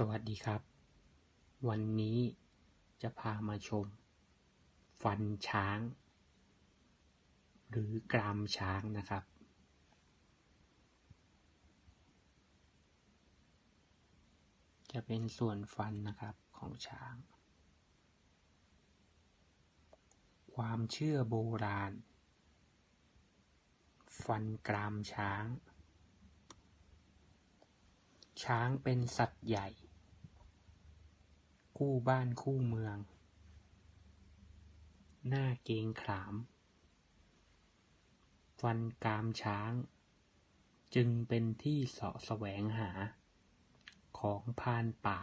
สวัสดีครับ วันนี้จะพามาชม ฟันช้าง หรือกรามช้างนะครับ จะเป็นส่วนฟันนะครับของช้าง ความเชื่อโบราณ ฟันกรามช้างช้างเป็นสัตว์ใหญ่ คู่บ้านคู่เมือง หน้าเกงขาม ฟันกรามช้าง จึงเป็นที่เสาะแสวงหา ของพานป่า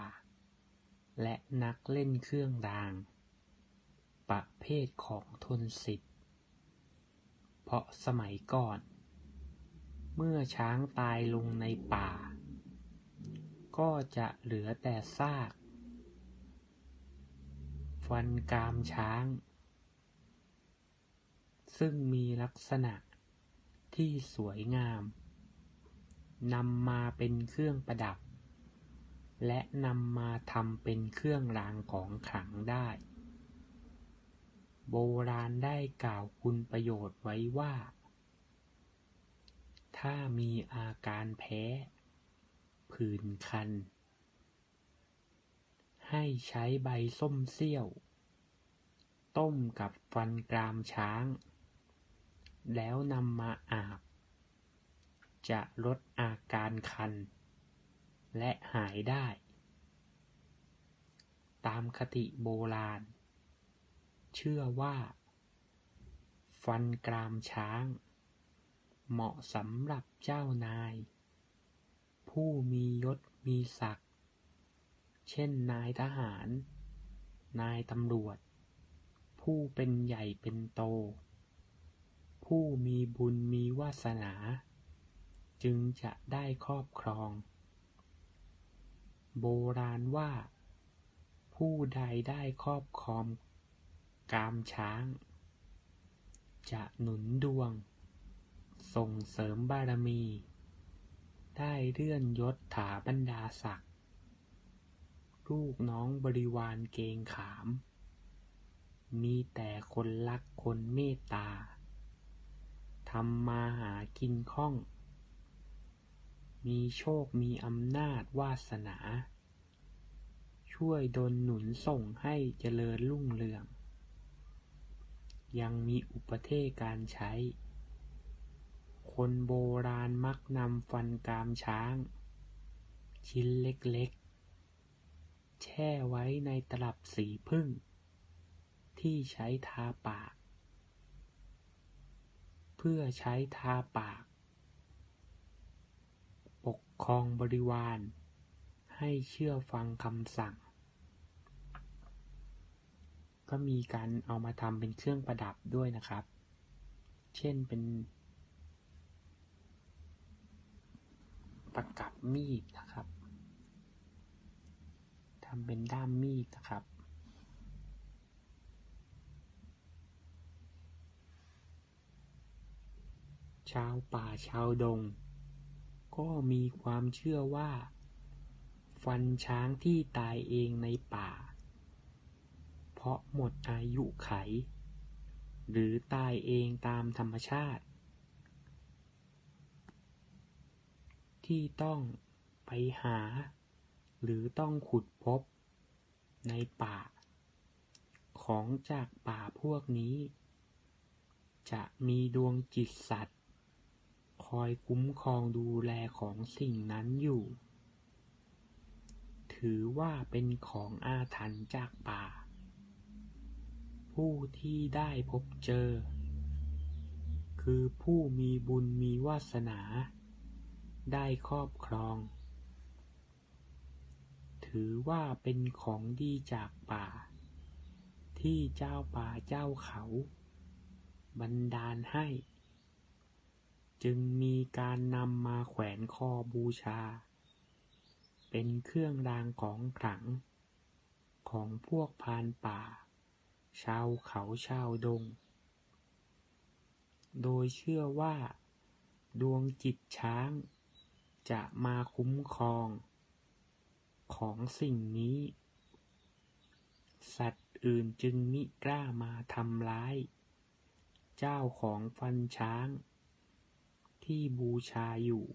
และนักเล่นเครื่องราง ประเภทของทนสิทธิ์ เพราะสมัยก่อน เมื่อช้างตายลงในป่า ก็จะเหลือแต่ซาก ฟันกรามช้าง ซึ่งมีลักษณะที่สวยงามนำมาเป็นเครื่องประดับ และนำมาทำเป็นเครื่องรางของขลังได้ โบราณได้กล่าวคุณประโยชน์ไว้ว่า ถ้ามีอาการแพ้ ผื่นคัน ให้ใช้ใบส้มเสี้ยว ต้มกับฟันกรามช้าง แล้วนำมาอาบ จะลดอาการคัน และหายได้ ตามคติโบราณ เชื่อว่า ฟันกรามช้าง เหมาะสำหรับเจ้านาย ผู้มียศมีศักดิ์ เช่น นายทหาร นายตำรวจ ผู้เป็นใหญ่เป็นโต ผู้มีบุญมีวาสนา จึงจะได้ครอบครอง โบราณว่า ผู้ใดได้ครอบครองกามช้าง จะหนุนดวง ส่งเสริมบารมี ได้เลื่อนยศถาบรรดาศักดิ ลูกน้องบริวารเกรงขาม มีแต่คนรักคนเมตตา ทำมาหากินคล่อง มีโชคมีอำนาจวาสนา ช่วยดลหนุนส่งให้เจริญรุ่งเรือง ยังมีอุปเทศการใช้ คนโบราณมักนำฟันกรามช้าง ชิ้นเล็กๆ แช่ไว้ในตลับสีผึ้งที่ใช้ทาปาก เพื่อใช้ทาปาก ปกครองบริวาร ให้เชื่อฟังคำสั่ง ก็มีการเอามาทำเป็นเครื่องประดับด้วยนะครับ เช่นเป็น ประกับมีดนะครับำเป็นด้ามมีดนะครับ ชาวป่าชาวดง ก็มีความเชื่อว่า ฟันช้างที่ตายเองในป่า เพราะหมดอายุไข หรือตายเองตามธรรมชาติ ที่ต้องไปหา หรือต้องขุดพบ ในป่า ของจากป่าพวกนี้ จะมีดวงจิตสัตว์ คอยคุ้มครองดูแลของสิ่งนั้นอยู่ ถือว่าเป็นของอาถรรพ์จากป่า ผู้ที่ได้พบเจอ คือผู้มีบุญมีวาสนา ได้ครอบครอง ถือว่าเป็นของดีจากป่า ที่เจ้าป่าเจ้าเขา บันดาลให้ จึงมีการนำมาแขวนคอบูชา เป็นเครื่องรางของขลัง ของพวกพานป่า ชาวเขาชาวดง โดยเชื่อว่า ดวงจิตช้างจะมาคุ้มครอง ของสิ่งนี้ สัตว์อื่นจึงมิกล้ามาทำร้าย เจ้าของฟันช้าง ที่บูชาอยู่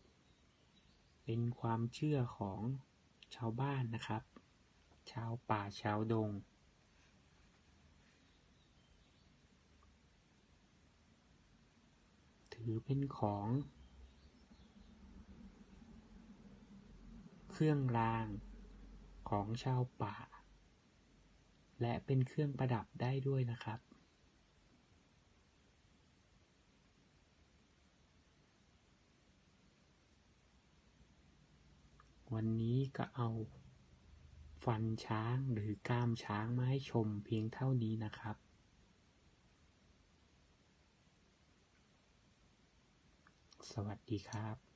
เป็นความเชื่อของชาวบ้านนะครับ ชาวป่าชาวดงถือเป็นของ เครื่องราง ของชาวป่า และเป็นเครื่องประดับได้ด้วยนะครับ วันนี้ก็เอาฟันช้างหรือกามช้างมาให้ชมเพียงเท่านี้นะครับ สวัสดีครับ